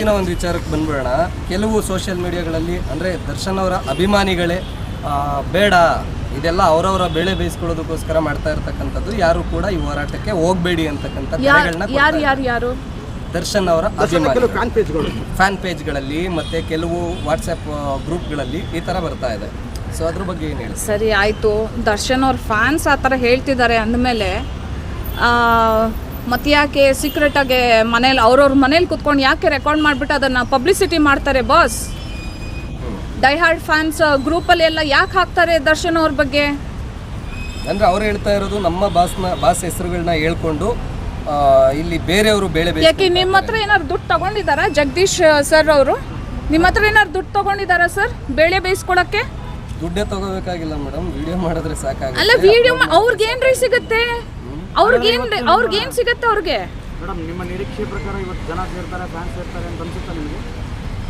ಇನ್ನ ಒಂದು ವಿಚಾರಕ್ಕೆ ಬಂದ್ಬಿಡೋಣ. ಕೆಲವು ಸೋಷಿಯಲ್ ಮೀಡಿಯಾಗಳಲ್ಲಿ ಅಂದರೆ ದರ್ಶನ್ ಅವರ ಅಭಿಮಾನಿಗಳೇ ಬೇಡ. ಇದೆಲ್ಲ ಅವರವರ ಬೆಳೆ ಬೇಯಿಸ್ಕೊಳ್ಳೋದಕ್ಕೋಸ್ಕರ ಮಾಡ್ತಾ ಇರ್ತಕ್ಕಂಥದ್ದು. ಯಾರು ಕೂಡ ಈ ಹೋರಾಟಕ್ಕೆ ಹೋಗ್ಬೇಡಿ ಅಂತಕ್ಕಂಥ ಕರೆಗಳನ್ನ ಯಾರು ಯಾರು ಯಾರು? ದರ್ಶನ್ ಅವರ ಅಭಿಮಾನಿಗಳು. ಫ್ಯಾನ್ ಪೇಜ್ಗಳು ಫ್ಯಾನ್ ಪೇಜ್ಗಳಲ್ಲಿ ಮತ್ತೆ ಕೆಲವು ವಾಟ್ಸಪ್ ಗ್ರೂಪ್ಗಳಲ್ಲಿ ಈ ಥರ ಬರ್ತಾ ಇದೆ. ಸೊ ಅದ್ರ ಬಗ್ಗೆ ಏನು ಹೇಳಿ ಸರಿ ಆಯ್ತು. ದರ್ಶನ್ ಅವ್ರ ಫ್ಯಾನ್ಸ್ ಆ ಥರ ಹೇಳ್ತಿದ್ದಾರೆ ಅಂದಮೇಲೆ ಮತ್ತೆ ಯಾಕೆ ಸೀಕ್ರೆಟಾಗಿ ಮನೇಲಿ ಅವ್ರವ್ರ ಮನೇಲಿ ಕುತ್ಕೊಂಡು ಯಾಕೆ ರೆಕಾರ್ಡ್ ಮಾಡಿಬಿಟ್ಟು ಅದನ್ನು ಪಬ್ಲಿಸಿಟಿ ಮಾಡ್ತಾರೆ ಬಾಸ್ ಡೈಹಾರ್ಡ್ ಫ್ಯಾನ್ಸ್ ಗ್ರೂಪಲ್ಲಿ ಎಲ್ಲ ಯಾಕೆ ಹಾಕ್ತಾರೆ ದರ್ಶನ್ ಅವ್ರ ಬಗ್ಗೆ? ಅಂದ್ರೆ ಅವ್ರು ಹೇಳ್ತಾ ಇರೋದು ನಮ್ಮ ಬಾಸ್ನ ಬಾಸ್ ಹೆಸರುಗಳನ್ನ ಹೇಳ್ಕೊಂಡು ಇಲ್ಲಿ ಬೇರೆಯವರು ಬೇಳೆ ಯಾಕೆ ನಿಮ್ಮ ಹತ್ರ ಏನಾದ್ರು ದುಡ್ಡು ತಗೊಂಡಿದ್ದಾರಾ ಜಗದೀಶ್ ಸರ್ ಅವರು? ನಿಮ್ಮ ಹತ್ರ ಏನಾದ್ರು ದುಡ್ಡು ತಗೊಂಡಿದ್ದಾರಾ ಸರ್ ಬೇಳೆ ಬೇಯಿಸ್ಕೊಳಕ್ಕೆ? ದುಡ್ಡೇ ತಗೋಬೇಕಾಗಿಲ್ಲ ಮೇಡಮ್ ವಿಡಿಯೋ ಮಾಡಿದ್ರೆ ಅಲ್ಲ ವಿಡಿಯೋ ಅವ್ರಿಗೆ ಏನ್ರಿ ಸಿಗುತ್ತೆ? ಅವ್ರಿಗೇನ್ ಅವ್ರಿಗೇನ್ ಸಿಗುತ್ತೆ ಅವ್ರಿಗೆ? ಮೇಡಮ್ ನಿಮ್ಮ ನಿರೀಕ್ಷೆ ಪ್ರಕಾರ ಇವತ್ತು ಜನ ಸೇರ್ತಾರೆ ಫ್ಯಾನ್ಸ್ ಸೇರ್ತಾರೆ ಅಂತ ಅನ್ಸುತ್ತಾ ನಿಮಗೆ?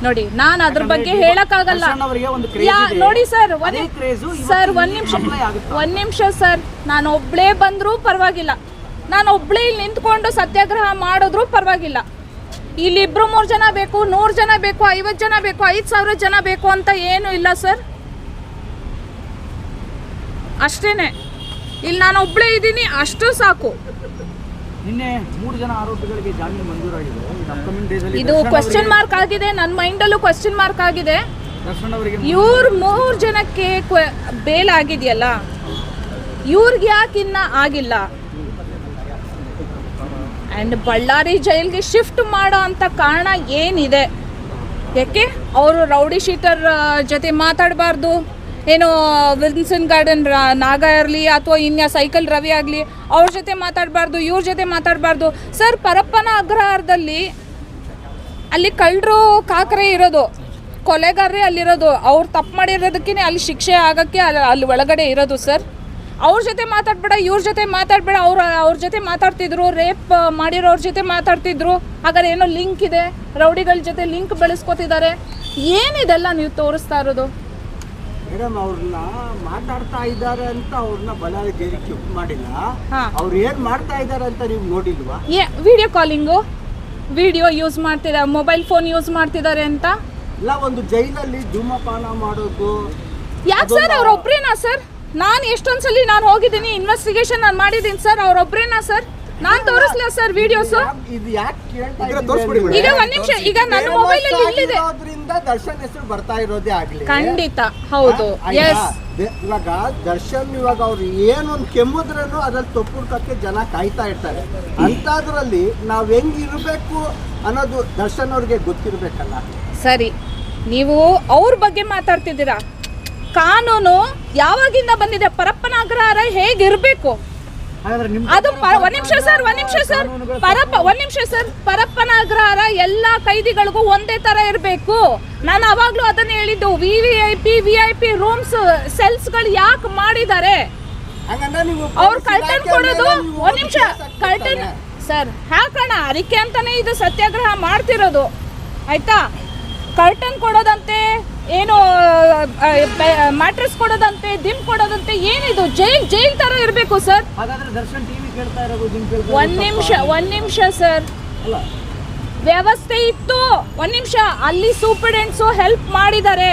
ನೋಡಿ ನಾನು ಅದ್ರ ಬಗ್ಗೆ ಹೇಳಕ್ಕಾಗಲ್ಲ. ಯಾ- ನೋಡಿ ಸರ್ ಒಂದ್ ಸರ್ ಒಂದ್ ನಿಮಿಷ ಒಂದ್ ನಿಮಿಷ ಸರ್ ನಾನು ಒಬ್ಳೇ ಬಂದರೂ ಪರವಾಗಿಲ್ಲ. ನಾನು ಒಬ್ಳೇ ಇಲ್ಲಿ ನಿಂತ್ಕೊಂಡು ಸತ್ಯಾಗ್ರಹ ಮಾಡಿದ್ರು ಪರವಾಗಿಲ್ಲ. ಇಲ್ಲಿ ಇಬ್ರು ಮೂರು ಜನ ಬೇಕು ನೂರು ಜನ ಬೇಕು ಐವತ್ತು ಜನ ಬೇಕು ಐದು ಸಾವಿರ ಜನ ಬೇಕು ಅಂತ ಏನು ಇಲ್ಲ ಸರ್. ಅಷ್ಟೇನೆ. ಇಲ್ಲಿ ನಾನು ಒಬ್ಳೇ ಇದ್ದೀನಿ ಅಷ್ಟು ಸಾಕು. ನಿನ್ನೆ ಮೂರು ಜನ ಆರೋಪಿಗಳಿಗೆ ಜಾಮೀನು ಮಂಜೂರಾಗಿದೆ. ಇದು ಕ್ವಶನ್ ಮಾರ್ಕ್ ಆಗಿದೆ ನನ್ನ ಮೈಂಡಲ್ಲೂ ಕ್ವಶನ್ ಮಾರ್ಕ್ ಆಗಿದೆ. ಇವ್ರ ಮೂರು ಜನಕ್ಕೆ ಬೇಲ್ ಆಗಿದೆಯಲ್ಲ? ಇವ್ರಿಗೆ ಯಾಕೆ ಇನ್ನ ಆಗಿಲ್ಲ? ಆ್ಯಂಡ್ ಬಳ್ಳಾರಿ ಜೈಲ್ಗೆ ಶಿಫ್ಟ್ ಮಾಡೋ ಅಂತ ಕಾರಣ ಏನಿದೆ? ಯಾಕೆ? ಅವರು ರೌಡಿ ಶೀಟರ್ ಜೊತೆ ಮಾತಾಡಬಾರ್ದು. ಏನೋ ವಿಲ್ಸನ್ ಗಾರ್ಡನ್ ನಾಗ ಇರಲಿ ಅಥವಾ ಇನ್ಯ ಸೈಕಲ್ ರವಿ ಆಗಲಿ, ಅವ್ರ ಜೊತೆ ಮಾತಾಡಬಾರ್ದು, ಇವ್ರ ಜೊತೆ ಮಾತಾಡಬಾರ್ದು. ಸರ್, ಪರಪ್ಪನ ಅಗ್ರಹಾರದಲ್ಲಿ ಅಲ್ಲಿ ಕಳ್ಳರು ಕಾಕರೆ ಇರೋದು, ಕೊಲೆಗಾರರೇ ಅಲ್ಲಿರೋದು, ಅವ್ರು ತಪ್ಪು ಮಾಡಿರೋದಕ್ಕೇ ಅಲ್ಲಿ ಶಿಕ್ಷೆ ಆಗೋಕ್ಕೆ ಅಲ್ಲಿ ಒಳಗಡೆ ಇರೋದು ಸರ್. ಅವ್ರ ಜೊತೆ ಮಾತಾಡ್ಬೇಡ, ಇವ್ರ ಜೊತೆ ಮಾತಾಡ್ಬೇಡ, ಅವ್ರ ಅವ್ರ ಜೊತೆ ಮಾತಾಡ್ತಿದ್ರು, ರೇಪ್ ಮಾಡಿರೋರ ಜೊತೆ ಮಾತಾಡ್ತಿದ್ರು, ಹಾಗಾದ್ರೆ ಏನೋ ಲಿಂಕ್ ಇದೆ, ರೌಡಿಗಳ ಜೊತೆ ಲಿಂಕ್ ಬೆಳೆಸ್ಕೊತಿದ್ದಾರೆ. ಏನಿದೆಲ್ಲ ನೀವು ತೋರಿಸ್ತಾ ಇರೋದು? ಮೇಡಮ್ ಅವ್ರನ್ನ ಮಾತಾಡ್ತಾ ಇದ್ದಾರೆ ಅಂತ ಅವ್ರನ್ನ ಬಳ್ಳಾರಿ ಶಿಫ್ಟ್ ಮಾಡಿಲ್ಲ. ಹಾ. ಅವ್ರು ಏನ್ ಮಾಡ್ತಾ ಇದ್ದಾರೆ ಅಂತ ನೀವು ನೋಡಿಲ್ವಾ? ಏ ವಿಡಿಯೋ ಕಾಲಿಂಗು? ವಿಡಿಯೋ ಯೂಸ್ ಮಾಡ್ತಿದ್ದಾರೆ ಮೊಬೈಲ್ ಫೋನ್ ಯೂಸ್ ಮಾಡ್ತಿದ್ದಾರೆ ಅಂತ? ಇಲ್ಲ ಒಂದು ಜೈಲಲ್ಲಿ ಧೂಮಪಾನ ಮಾಡೋದು. ಯಾಕೆ ಸರ್ ಅವ್ರೊಬ್ರೇನಾ ಸರ್? ನಾನು ಎಷ್ಟೊಂದ್ಸಲಿ ನಾನು ಹೋಗಿದ್ದೀನಿ ಇನ್ವೆಸ್ಟಿಗೇಷನ್ ನಾನು ಮಾಡಿದ್ದೀನಿ ಸರ್ ಅವ್ರೊಬ್ರೇನಾ ಸರ್? ನಾನು ತೋರಿಸ್ಲ ಸರ್ ವಿಡಿಯೋಸ್ ಇದು ಯಾಕೆ ಕೇಳ್ತಾ ಈಗ ತೋರ್ಸ್ಬಿಡಿ ಇದ್ದೀವಿ ಈಗ ಒಂದ್ ನಿಮಿಷ ಈಗ ನನ್ನ ಮೊಬೈಲ್ ಅಲ್ಲಿ ಇಲ್ಲಿದೆ. ದರ್ಶನ್ ಹೆಸರು ಬರ್ತಾ ಇರೋದೇ ಆಗ್ಲಿ. ಖಂಡಿತ ಹೌದು. ಆಯ್ತಾ? ಎಸ್ ದೆ- ಇವಾಗ ದರ್ಶನ್ ಇವಾಗ ಅವ್ರು ಒಂದು ಕೆಮ್ಮುದ್ರೂ ಅದ್ರಲ್ಲಿ ತೊಪ್ಪುಡ್ಕಕ್ಕೆ ಜನ ಕಾಯ್ತಾ ಇರ್ತಾರೆ. ಅಂತದ್ರಲ್ಲಿ ನಾವ್ ಹೆಂಗ್ ಇರ್ಬೇಕು ಅನ್ನೋದು ದರ್ಶನ್ ಅವ್ರಿಗೆ ಗೊತ್ತಿರ್ಬೇಕಲ್ಲ. ಸರಿ ನೀವು ಅವ್ರ ಬಗ್ಗೆ ಮಾತಾಡ್ತಿದ್ದೀರಾ? ಕಾನೂನು ಯಾವಾಗಿಂದ ಬಂದಿದೆ? ಪರಪ್ಪನ ಅಗ್ರಹಾರ ಹೇಗಿರ್ಬೇಕು? ಅದು ಒಂದ್ ನಿಮಿಷ ಸರ್ ಒಂದ್ ನಿಮಿಷ ಸರ್. ಪರಪ್ಪ ಒಂದ್ ನಿಮಿಷ ಸರ್. ಪರಪ್ಪನ ಅಗ್ರಹಾರ ಎಲ್ಲಾ ಕೈದಿಗಳಿಗೂ ಒಂದೇ ತರ ಇರಬೇಕು. ನಾನು ಅವಾಗ್ಲೂ ಅದನ್ನ ಹೇಳಿದ್ದು V V I P V I P rooms ಸೆಲ್ಸ್ಗಳು ಯಾಕೆ ಮಾಡಿದ್ದಾರೆ? ಅವ್ರು ಕರ್ಟನ್ ಕೊಡೋದು ಒಂದ್ ನಿಮಿಷ ಕರ್ಟನ್? ಸರ್ ಹಾಕೋಣ. ಅದಕ್ಕೆ ಅಂತಾನೆ ಇದು ಸತ್ಯಾಗ್ರಹ ಮಾಡ್ತಿರೋದು. ಆಯ್ತಾ? ಕರ್ಟನ್ ಕೊಡೋದಂತೆ. ಏನು ಮ್ಯಾಟ್ರೆಸ್ ಕೊಡೋದಂತೆ ದಿಮ್ ಕೊಡೋದಂತೆ ಏನಿದು? ಜೈಲ್ ಜೈಲ್ ತರ ಇರಬೇಕು ಸರ್ ಒಂದ್ ನಿಮಿಷ ಒಂದ್ ನಿಮಿಷ ಸರ್ ವ್ಯವಸ್ಥೆ ಇತ್ತು. ಒಂದ್ ನಿಮಿಷ. ಅಲ್ಲಿ ಸೂಪರ್ಡೆಂಟ್ಸು ಹೆಲ್ಪ್ ಮಾಡಿದ್ದಾರೆ.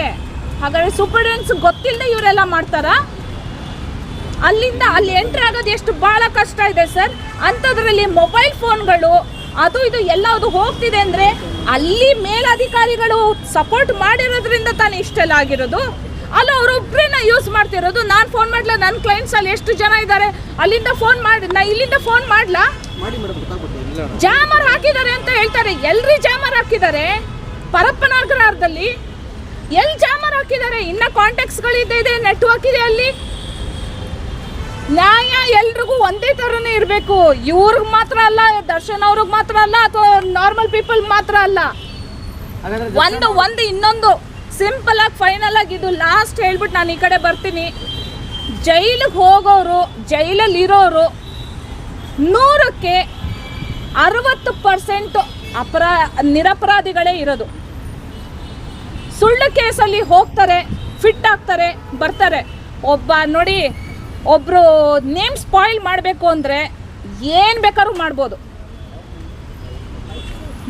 ಹಾಗಾದ್ರೆ ಸೂಪರ್ಡೆಂಟ್ಸ್ ಗೊತ್ತಿಲ್ಲದೆ ಇವರೆಲ್ಲ ಮಾಡ್ತಾರಾ? ಅಲ್ಲಿಂದ ಅಲ್ಲಿ ಎಂಟ್ರ್ ಆಗೋದು ಎಷ್ಟು ಬಹಳ ಕಷ್ಟ ಇದೆ ಸರ್ ಅಂಥದ್ರಲ್ಲಿ ಮೊಬೈಲ್ ಫೋನ್ಗಳು ಅದು ಇದು ಎಲ್ಲ ಅದು ಹೋಗ್ತಿದೆ ಅಂದ್ರೆ ಅಲ್ಲಿ ಮೇಲಧಿಕಾರಿಗಳು ಸಪೋರ್ಟ್ ಮಾಡಿರೋದ್ರಿಂದ ತಾನೇ ಇಷ್ಟೆಲ್ಲ ಆಗಿರೋದು. ಅಲ್ಲ ಅವರೊಬ್ಬರನ್ನ ಯೂಸ್ ಮಾಡ್ತಿರೋದು? ನಾನು ಫೋನ್ ಮಾಡ್ಲಾ? ನನ್ನ ಕ್ಲೈಂಟ್ಸ್ ಅಲ್ಲಿ ಎಷ್ಟು ಜನ ಇದ್ದಾರೆ ಅಲ್ಲಿಂದ ಫೋನ್ ಮಾಡಿ ನಾ ಇಲ್ಲಿಂದ ಫೋನ್ ಮಾಡ್ಲಾ? ಜಾಮರ್ ಹಾಕಿದ್ದಾರೆ ಅಂತ ಹೇಳ್ತಾರೆ. ಎಲ್ರಿ ಜಾಮರ್ ಹಾಕಿದ್ದಾರೆ? ಪರಪ್ಪನಾಗ್ರಹಾರದಲ್ಲಿ ಎಲ್ಲಿ ಜಾಮರ್ ಹಾಕಿದ್ದಾರೆ? ಇನ್ನ ಕಾಂಟ್ಯಾಕ್ಟ್ಸ್ಗಳಿದೆ ಇದೆ ನೆಟ್ವರ್ಕ್ ಇದೆ ಅಲ್ಲಿ. ನ್ಯಾಯ ಎಲ್ರಿಗೂ ಒಂದೇ ಥರನೇ ಇರಬೇಕು. ಇವ್ರಿಗೆ ಮಾತ್ರ ಅಲ್ಲ ದರ್ಶನ್ ಅವ್ರಿಗೆ ಮಾತ್ರ ಅಲ್ಲ ಅಥವಾ ನಾರ್ಮಲ್ ಪೀಪಲ್ ಮಾತ್ರ ಅಲ್ಲ. ಒಂದು ಒಂದು ಇನ್ನೊಂದು. ಸಿಂಪಲ್ ಆಗಿ ಫೈನಲ್ ಆಗಿ ಇದು ಲಾಸ್ಟ್ ಹೇಳ್ಬಿಟ್ಟು ನಾನು ಈ ಕಡೆ ಬರ್ತೀನಿ. ಜೈಲಿಗೆ ಹೋಗೋರು ಜೈಲಲ್ಲಿ ಇರೋರು ನೂರಕ್ಕೆ ಅರವತ್ತು ಪರ್ಸೆಂಟ್ ಅಪರಾ ನಿರಪರಾಧಿಗಳೇ ಇರೋದು. ಸುಳ್ಳು ಕೇಸಲ್ಲಿ ಹೋಗ್ತಾರೆ ಫಿಟ್ ಆಗ್ತಾರೆ ಬರ್ತಾರೆ. ಒಬ್ಬ ನೋಡಿ ಒಬ್ಬರು ನೇಮ್ ಸ್ಪಾಯಿಲ್ ಮಾಡಬೇಕು ಅಂದರೆ ಏನು ಬೇಕಾದ್ರೂ ಮಾಡ್ಬೋದು.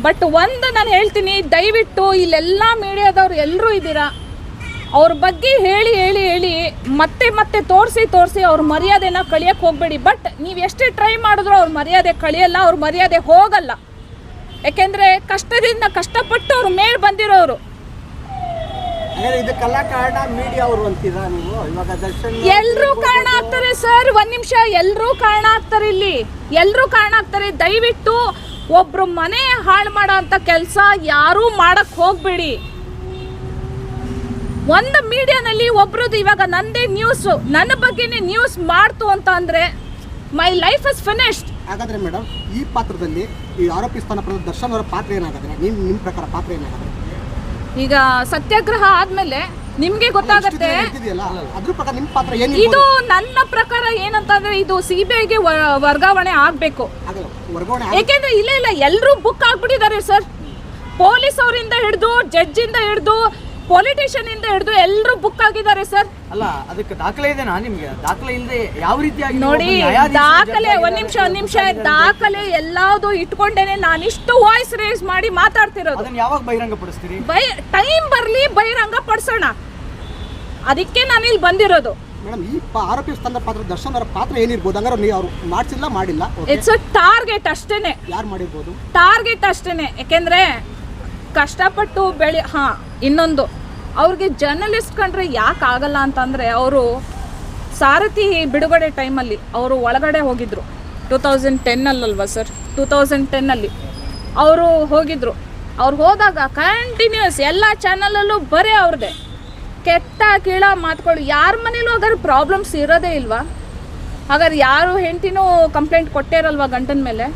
ಬಟ್ ಒಂದು ನಾನು ಹೇಳ್ತೀನಿ, ದಯವಿಟ್ಟು ಇಲ್ಲೆಲ್ಲ ಮೀಡಿಯಾದವ್ರು ಎಲ್ಲರೂ ಇದ್ದೀರಾ? ಅವ್ರ ಬಗ್ಗೆ ಹೇಳಿ ಹೇಳಿ ಹೇಳಿ, ಮತ್ತೆ ಮತ್ತೆ ತೋರಿಸಿ ತೋರಿಸಿ ಅವ್ರ ಮರ್ಯಾದೆನ ಕಳಿಯಕ್ಕೆ ಹೋಗಬೇಡಿ. ಬಟ್ ನೀವು ಎಷ್ಟೇ ಟ್ರೈ ಮಾಡಿದ್ರು ಅವ್ರ ಮರ್ಯಾದೆ ಕಳಿಯಲ್ಲ, ಅವ್ರ ಮರ್ಯಾದೆ ಹೋಗಲ್ಲ. ಯಾಕೆಂದರೆ ಕಷ್ಟದಿಂದ ಕಷ್ಟಪಟ್ಟು ಅವ್ರ ಮೇಲೆ ಬಂದಿರೋರು. ಇದಕ್ಕೆಲ್ಲ ಕಾರಣ ಮೀಡಿಯಾ ಅವರು ಅಂತೀರಾ ನೀವು? ಇವಾಗ ದರ್ಶನ್ ಎಲ್ರೂ ಕಾರಣ ಆಗ್ತಾರೆ ಸರ್ ಒಂದ್ ನಿಮಿಷ. ಎಲ್ಲರೂ ಕಾರಣ ಆಗ್ತಾರೆ ಇಲ್ಲಿ. ಎಲ್ಲರೂ ಕಾರಣ ಆಗ್ತಾರೆ. ದಯವಿಟ್ಟು ಒಬ್ರು ಮನೆ ಹಾಳು ಮಾಡೋ ಅಂತ ಕೆಲಸ ಯಾರೂ ಮಾಡಕ್ ಹೋಗ್ಬೇಡಿ. ಒಂದು ಮೀಡಿಯಾನಲ್ಲಿ ಒಬ್ರದ್ದು ಇವಾಗ ನಂದೇ ನ್ಯೂಸ್ ನನ್ನ ಬಗ್ಗೆನೇ ನ್ಯೂಸ್ ಮಾಡ್ತು ಅಂತ ಅಂದ್ರೆ ಮೈ ಲೈಫ್ ಇಸ್ ಫಿನಿಶ್ಡ್ ಹಾಗಾದ್ರೆ ಮೇಡಮ್ ಈ ಪಾತ್ರದಲ್ಲಿ ಈ ಆರೋಪಿ ಸ್ಥಾನ ದರ್ಶನ್ ಅವರ ಪಾತ್ರ ಏನಾಗುತ್ತೆ? ನಿಮ್ ನಿಮ್ ಪ್ರಕಾರ ಪಾತ್ರ ಏನಾಗುತ್ತೆ? ಈಗ ಸತ್ಯಾಗ್ರಹ ಆದ್ಮೇಲೆ ನಿಮ್ಗೆ ಗೊತ್ತಾಗತ್ತೆ ಇದು ನನ್ನ ಪ್ರಕಾರ ಏನಂತಂದ್ರೆ ಇದು ಸಿಬಿಐಗೆ ವರ್ಗಾವಣೆ ಆಗ್ಬೇಕು. ಯಾಕೆಂದ್ರೆ ಇಲ್ಲೇ ಇಲ್ಲ ಇಲ್ಲ ಎಲ್ಲರೂ ಬುಕ್ ಆಗ್ಬಿಟ್ಟಿದ್ದಾರೆ ಸರ್ ಪೊಲೀಸ್ ಅವರಿಂದ ಹಿಡಿದು ಜಡ್ಜಿಂದ ಹಿಡಿದು ಪೊಲಿಟಿಷಿಯನ್ ಇಂದ ಹಿಡಿದು ಎಲ್ಲರೂ ಬುಕ್ ಆಗಿದ್ದಾರೆ ಸರ್ ಅಲ್ಲ ಅದಕ್ಕೆ ದಾಖಲೆ ಇದೆನಾ ನಿಮ್ಗೆ? ದಾಖಲೆ ಇಲ್ಲದೆ ಯಾವ ರೀತಿಯಾಗಿ ನೋಡಿ ದಾಖಲೆ ಒಂದ್ ನಿಮಿಷ ಒಂದ್ ನಿಮಿಷ ದಾಖಲೆ ಎಲ್ಲಾವುದು ಇಟ್ಕೊಂಡೇನೆ ನಾನಿಷ್ಟು ವಾಯ್ಸ್ ರೇಸ್ ಮಾಡಿ ಮಾತಾಡ್ತಿರೋದು. ಅದನ್ನ ಯಾವಾಗ ಬಹಿರಂಗ ಪಡಿಸ್ತೀರಿ ಬೈ ಟೈಮ್ ಬರ್ಲಿ ಬಹಿರಂಗ ಪಡಿಸೋಣ ಅದಕ್ಕೆ ನಾನು ಇಲ್ಲಿ ಬಂದಿರೋದು. ಮೇಡಮ್ ಈ ಪ- ಆರೋಪಿ ಸ್ಥಾನದ ಪಾತ್ರ ದರ್ಶನ್ ಅವರ ಪಾತ್ರ ಏನಿರ್ಬೋದು? ಹಂಗಾರೆ ನೀವು ಅವ್ರು ಮಾಡಿಸಿಲ್ಲ ಮಾಡಿಲ್ಲ ಇಟ್ಸ್ ಅ ಟಾರ್ಗೆಟ್ ಅಷ್ಟೇನೆ. ಯಾರು ಮಾಡಿರ್ಬೋದು? ಟಾರ್ಗೆಟ್ ಅಷ್ಟೇನೆ. ಯಾಕೆಂದ್ರೆ ಕಷ್ಟಪಟ್ಟು ಬೆಳೆ ಹಾಂ ಇನ್ನೊಂದು, ಅವ್ರಿಗೆ ಜರ್ನಲಿಸ್ಟ್ ಕಂಡ್ರೆ ಯಾಕೆ ಆಗಲ್ಲ ಅಂತಂದರೆ ಅವರು ಸಾರಥಿ ಬಿಡುಗಡೆ ಟೈಮಲ್ಲಿ ಅವರು ಒಳಗಡೆ ಹೋಗಿದ್ರು. ಟೂ ತೌಸಂಡ್ ಟೆನ್ನಲ್ಲಲ್ವಾ ಸರ್ ಟೂ ತೌಸಂಡ್ ಟೆನ್ನಲ್ಲಿ ಅವರು ಹೋಗಿದ್ರು. ಅವ್ರು ಹೋದಾಗ ಕಂಟಿನ್ಯೂಸ್ ಎಲ್ಲ ಚಾನಲಲ್ಲೂ ಬರೀ ಅವ್ರದ್ದೇ ಕೆಟ್ಟ ಕೀಳ ಮಾತುಗಳು ಯಾರ ಮನೇಲೂ ಹಾಗಾದ್ರೆ ಪ್ರಾಬ್ಲಮ್ಸ್ ಇರೋದೇ ಇಲ್ವಾ? ಹಾಗಾದ್ರೆ ಯಾರು ಹೆಂಡತಿನೂ ಕಂಪ್ಲೇಂಟ್ ಕೊಟ್ಟೇ ಇರಲ್ವಾ ಗಂಟನ ಮೇಲೆ?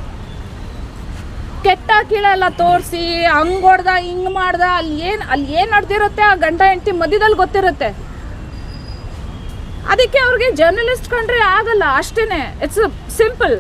ಕೆಟ್ಟ ಕೀಳ ಎಲ್ಲ ತೋರಿಸಿ, ಹಂಗ್ ಹೊಡ್ದ, ಹಿಂಗ್ ಮಾಡ್ದ, ಅಲ್ಲಿ ಏನು ಅಲ್ಲಿ ಏನು ನಡೆದಿರುತ್ತೆ ಆ ಗಂಡ ಹೆಂಡತಿ ಮಧ್ಯದಲ್ಲಿ ಗೊತ್ತಿರುತ್ತೆ. ಅದಕ್ಕೆ ಅವ್ರಿಗೆ ಜರ್ನಲಿಸ್ಟ್ ಕಂಡ್ರೆ ಆಗಲ್ಲ, ಅಷ್ಟೇನೆ. It's simple